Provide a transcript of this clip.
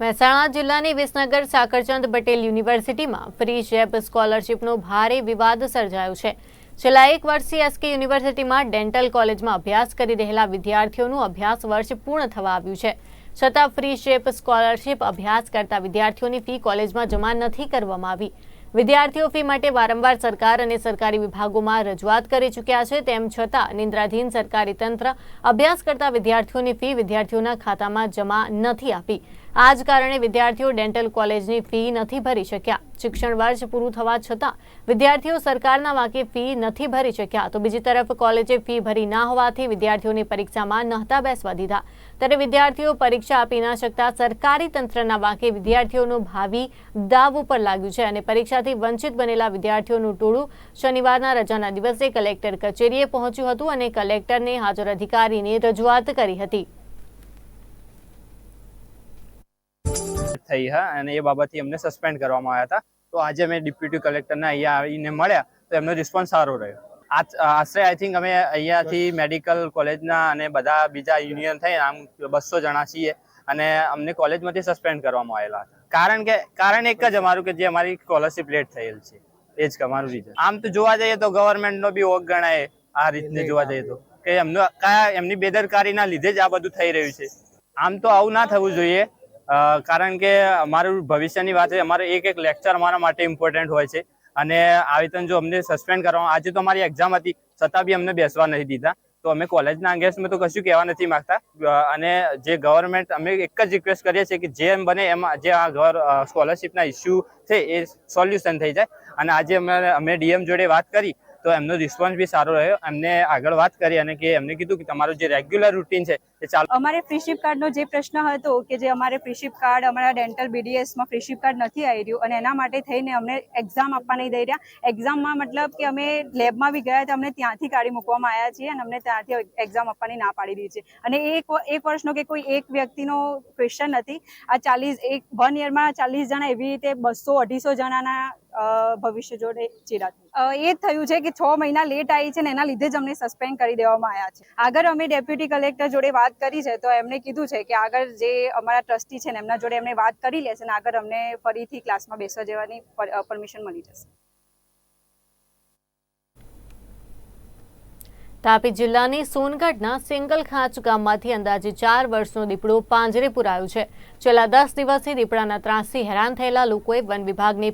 મહેસાણા જિલ્લાની વિસનગર સાકરચંદ પટેલ યુનિવર્સિટીમાં free shape સ્કોલરશીપનો ભારે વિવાદ સર્જાયો છે. છેલ્લા એક વર્ષથી એસકે યુનિવર્સિટીમાં ડેન્ટલ કોલેજમાં અભ્યાસ કરી રહેલા વિદ્યાર્થીઓનું અભ્યાસ વર્ષ પૂર્ણ થવા આવ્યું છે. છતાં ફ્રી શેપ સ્કોલરશીપ અભ્યાસ કરતા વિદ્યાર્થીઓની ફી કોલેજમાં જમા નથી કરવામાં આવી. વિદ્યાર્થીઓ ફી માટે વારંવાર સરકાર અને સરકારી વિભાગોમાં રજૂઆત કરી ચૂક્યા છે, તેમ છતાં નિંદ્રાધીન સરકારી તંત્ર અભ્યાસ કરતા વિદ્યાર્થીઓની ફી વિદ્યાર્થીઓના ખાતામાં જમા નથી આપી. આ જ કારણે વિદ્યાર્થીઓ ડેન્ટલ કોલેજની ફી નથી ભરી શક્યા. શિક્ષણ વર્ષ પૂરું થવા છતાં વિદ્યાર્થીઓ સરકારના વાંકે ફી નથી ભરી શક્યા. તો બીજી તરફ કોલેજે ફી ભરી ના હોવાથી વિદ્યાર્થીઓની પરીક્ષામાં નહોતા બેસવા દીધા. ત્યારે વિદ્યાર્થીઓ પરીક્ષા આપી ન શકતા સરકારી તંત્રના વાંકે વિદ્યાર્થીઓનું ભાવિ દાવ ઉપર લાગ્યું છે અને પરીક્ષાથી વંચિત બનેલા વિદ્યાર્થીઓનું ટોળું શનિવારના રજાના દિવસે કલેક્ટર કચેરીએ પહોંચ્યું હતું અને કલેક્ટરને હાજર અધિકારીને રજૂઆત કરી હતી. થઈ હા, અને એ બાબતથી અમને સસ્પેન્ડ કરવામાં આવ્યા હતા. તો આજે અમે ડેપ્યુટી કલેક્ટરને અહીંયા આવીને મળ્યા, તો એમનો રિસ્પોન્સ સારો રહ્યો. આશરે આઈ થિંક અમે અહીંયાથી મેડિકલ કોલેજના અને બધા બીજા યુનિયન થઈ આમ બસો જણા છીએ, અને અમને કોલેજમાંથી સસ્પેન્ડ કરવામાં આવેલા હતા. કારણ કે, કારણ એક જ અમારું કે જે અમારી સ્કોલરશિપ લેટ થયેલ છે. એ જ અમારું રીઝન આમ તો જોવા જઈએ તો ગવર્મેન્ટનો બી ઓક ગણાય, આ રીતને જોવા જઈએ તો. કે એમનો, કયા, એમની બેદરકારીના લીધે જ આ બધું થઈ રહ્યું છે. આમ તો આવું ના થવું જોઈએ. કારણ કે અમારું ભવિષ્યની વાત છે, અમારે એક એક લેક્ચર અમારા માટે ઇમ્પોર્ટન્ટ હોય છે. અને આવી રીતે જો અમને સસ્પેન્ડ કરવામાં આજે તો અમારી એક્ઝામ હતી, છતાં બી અમને બેસવા નથી દીધા. તો અમે કોલેજના અંગે અમે તો કશું કહેવા નથી માગતા. અને જે ગવર્મેન્ટ અમે એક જ રિક્વેસ્ટ કરીએ છીએ કે જેમ બને એમ જે આ ગવર સ્કોલરશિપના ઇસ્યુ છે, એ સોલ્યુશન થઈ જાય. અને આજે અમે અમે ડીએમ જોડે વાત કરી તો એમનો રિસ્પોન્સ બી સારો રહ્યો. એમને આગળ વાત કરી અને કે એમને કીધું કે તમારું જે રેગ્યુલર રૂટીન છે, એ ચાલુ અમારે ફ્રીશિપ કાર્ડનો જે પ્રશ્ન હતો કે જે અમારે ફ્રીશિપ કાર્ડ અમારા ડેન્ટલ બીડીએસમાં ફ્રીશિપ કાર્ડ નથી આવી રહ્યું અને એના માટે થઈને અમને એક્ઝામ આપવા નહીં દઈ રહ્યા. એક્ઝામમાં મતલબ કે અમે લેબમાં બી ગયા હતા અમને ત્યાંથી કાઢી મૂકવામાં આવ્યા છીએ અને અમને ત્યાંથી એક્ઝામ આપવાની ના પાડી દીધી છે. અને એક એક વર્ષનો કે કોઈ એક વ્યક્તિનો ક્વેશ્ચન નથી. આ ચાલીસ, એક વન યરમાં ચાલીસ જણા એવી રીતે બસો અઢીસો જણાના ભવિષ્ય જોડે ચિરાગ એ થયું છે કે છ મહિના લેટ આવી છે ને એના લીધે જ અમને સસ્પેન્ડ કરી દેવામાં આવ્યા છે. આગળ અમે ડેપ્યુટી કલેક્ટર જોડે વાત કરી છે તો એમણે કીધું છે કે આગળ જે અમારા ટ્રસ્ટી છે ને એમના જોડે એમને વાત કરી લેશે ને આગળ અમને ફરીથી ક્લાસમાં બેસવા જવાની પરમિશન મળી જશે. તાપી જિલ્લાની સોનગઢના સિંગલ ખાંચ ગામમાંથી અંદાજે ચાર વર્ષનો દીપડો પાંજરે પુરાયો છે. છેલ્લા દસ દિવસથી દીપડાના ત્રાસથી હેરાન થયેલા લોકોએ વન વિભાગને